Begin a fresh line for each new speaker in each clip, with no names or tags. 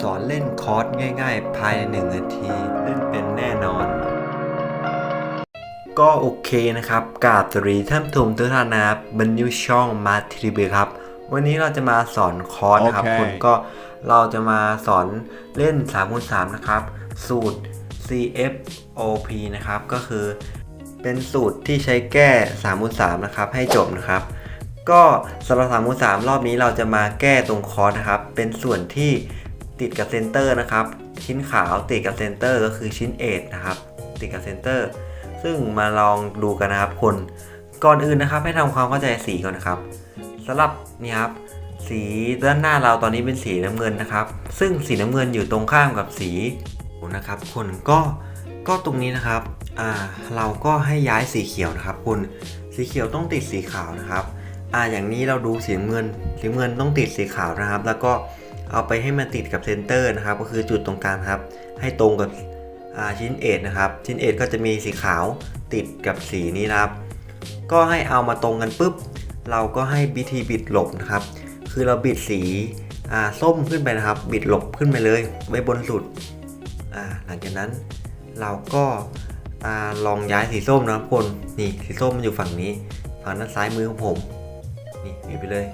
สอนเล่นคอร์สง่ายๆ ภายในหนึ่งนาที เล่นเป็นแน่นอน ก็โอเคนะครับกราบสวัสดีท่านผู้ชมทุกท่านนะครับบันยูช่องมาทริเบครับ วันนี้เราจะมาสอนคอร์สนะครับ
โอเค
คุณก็เราจะมาสอนเล่น3คูณ3นะครับ สูตร CFOP นะครับ ก็คือ เป็นสูตรที่ใช้แก้3คูณ3นะครับ ให้จบนะครับก็สำหรับ3คูณ3รอบนี้เราจะมาแก้ตรงคอร์สนะครับ เป็นส่วนที่ ติดกับเซนเตอร์นะครับ ชิ้นขาวติดกับเซนเตอร์ก็คือชิ้นเอทนะครับ ติดกับเซนเตอร์ ซึ่งมาลองดูกันนะครับคน ก่อนอื่นนะครับให้ทำความเข้าใจสีก่อนนะครับสำหรับนี่ครับสีด้านหน้าเราตอนนี้เป็นสีน้ำเงินนะครับ ซึ่งสีน้ำเงินอยู่ตรงข้ามกับสีนะครับคนก็ก็ตรงนี้นะครับอ่าเราก็ให้ย้ายสีเขียวนะครับคุณสีเขียวต้องติดสีขาวนะครับอ่าอย่างนี้เราดูสีเงินสีเงินต้องติดสีขาวนะครับ แล้วก็ เอาไปให้มันติดกับเซนเตอร์นะครับ ก็คือจุดตรงกลางครับ ให้ตรงกับชิ้นเอทนะครับ ชิ้นเอทก็จะมีสีขาวติดกับสีนี้นะครับ ก็ให้เอามาตรงกันปุ๊บ เราก็ให้วิธีบิดหลบนะครับ คือเราบิดสีส้มขึ้นไปนะครับ บิดหลบขึ้นไปเลยไว้บนสุด หลังจากนั้นเราก็าลองย้ายสีส้มนะครับคนนี่สีส้มมันอยู่ฝั่งนี้ ฝั่งด้านซ้ายมือของผม นี่บิดไปเลย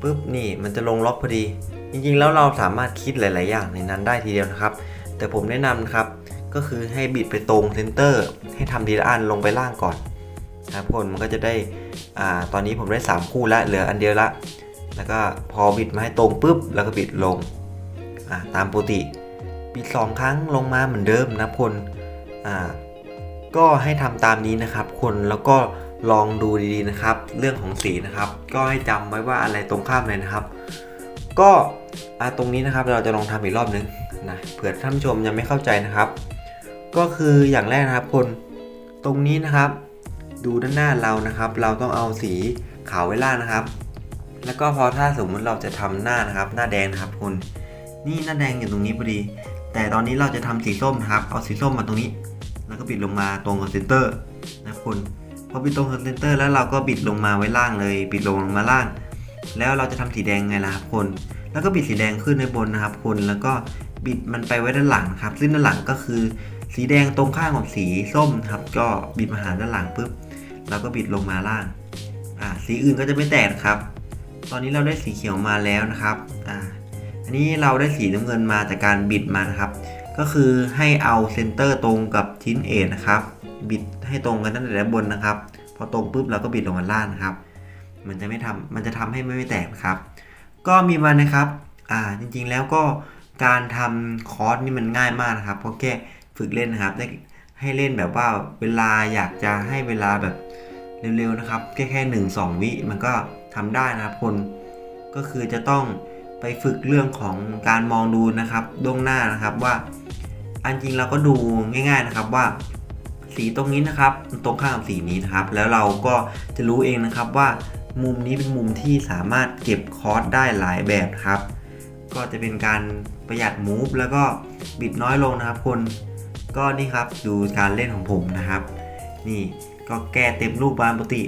ปุ๊บนี่มันจะลงล็อกพอดี จริงๆแล้วเราสามารถคิดหลาย ๆ อย่างในนั้นได้ทีเดียวนะครับ แต่ผมแนะนำนะครับก็คือให้บิดไปตรงเซนเตอร์ ให้ทำทีละอันลงไปล่างก่อนนะครับคนมันก็จะได้อ่าตอนนี้ผมได้ 3 คู่แล้วเหลืออันเดียวละ แล้วก็พอบิดมาให้ตรงปุ๊บ แล้วก็บิดลงอ่าตามปกติบิด 2 ครั้งลงมาเหมือนเดิมนะคนอ่าก็ให้ทำตามนี้นะครับ คนแล้วก็ลองดูดีๆนะครับ เรื่องของสีนะครับ ก็ให้จำไว้ว่าอะไรตรงข้ามเลยนะครับ ก็ อ่าตรงนี้นะครับเราจะลองทำอีกรอบนึงนะเผื่อท่านชมยังไม่เข้าใจนะครับ ก็คืออย่างแรกนะครับคนตรงนี้นะครับ ดูด้านหน้าเรานะครับ เราต้องเอาสีขาวไว้ล่างนะครับ แล้วก็พอถ้าสมมุติเราจะทำหน้านะครับ หน้าแดงนะครับคุณนี่หน้าแดงอยู่ตรงนี้พอดี แต่ตอนนี้เราจะทำสีส้มนะครับ เอาสีส้มมาตรงนี้ แล้วก็บิดลงมาตรงกับเซนเตอร์นะคุณพอบิดตรงกับเซนเตอร์แล้วเราก็บิดลงมาไว้ล่างเลย บิดลงมาล่าง แล้วเราจะทำสีแดงไงล่ะครับคุณ แล้วก็บิดสีแดงขึ้นในบนนะครับคุณแล้วก็บิดมันไปไว้ด้านหลังครับซึ่งด้านหลังก็คือ สีแดงตรงข้ามกับสีส้มครับก็บิดมาหาด้านหลังปุ๊บเราก็บิดลงมาล่างอ่าสีอื่นก็จะไม่แตกนะครับ ตอนนี้เราได้สีเขียวมาแล้วนะครับอ่าอันนี้เราได้สีน้ำเงินมาจากการบิดมานะครับ ก็คือให้เอาเซนเตอร์ตรงกับชิ้นเอทนะครับบิดให้ตรงกันตั้งแต่ด้านบนนะครับ พอตรงปุ๊บเราก็บิดลงมาล่างนะครับ มันจะไม่ทำมันจะทำให้ไม่แตกครับ ก็มีมานะครับ อ่า จริงๆแล้วก็การทำคอร์สนี่มันง่ายมากนะครับก็แค่ฝึกเล่นนะครับได้ให้เล่นแบบว่าเวลาอยากจะให้เวลาแบบเร็วๆนะครับ แค่แค่หนึ่งสองวิมันก็ทำได้นะครับคนก็คือจะต้องไปฝึกเรื่องของการมองดูนะครับดวงหน้านะครับว่าอันจริงเราก็ดูง่าย ๆนะครับว่า สีตรงนี้นะครับ ตรงข้ามกับสีนี้นะครับ แล้วเราก็จะรู้เองนะครับว่า มุมนี้เป็นมุมที่สามารถเก็บคอร์สได้หลายแบบครับ ก็จะเป็นการประหยัดมูฟแล้วก็บิดน้อยลงนะครับคนก็นี่ครับดูการเล่นของผมนะครับ นี่ก็แก้เต็มรูปบานปกติ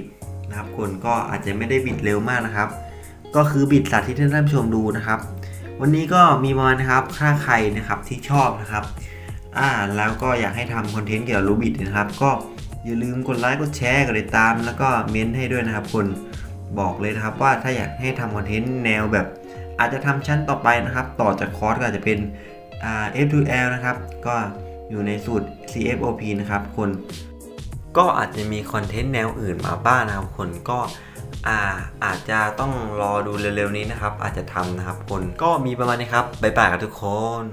นะครับ คนก็อาจจะไม่ได้บิดเร็วมากนะครับ ก็คือบิดสาธิตให้ท่านผู้ชมดูนะครับ วันนี้ก็มีมานะครับถ้าใครนะครับที่ชอบนะครับอ่าแล้วก็อยากให้ทำคอนเทนต์เกี่ยวกับรูบิดนะครับ ก็อย่าลืมกดไลค์กดแชร์กดติดตาม แล้วก็เม้นต์ให้ด้วยนะครับคน บอกเลยนะครับว่าถ้าอยากให้ทำคอนเทนต์แนวแบบ อาจจะทำชั้นต่อไปนะครับ ต่อจากคอร์สก็อาจจะเป็นอ่า F2L นะครับ ก็อยู่ในสูตร CFOP นะครับคนก็อาจจะมีคอนเทนต์แนวอื่นมาบ้างนะครับคนก็อาอาจจะต้องรอดูเร็วๆนี้นะครับ อาจจะทำนะครับคนก็มีประมาณนี้ครับบ๊ายบายกับทุกคน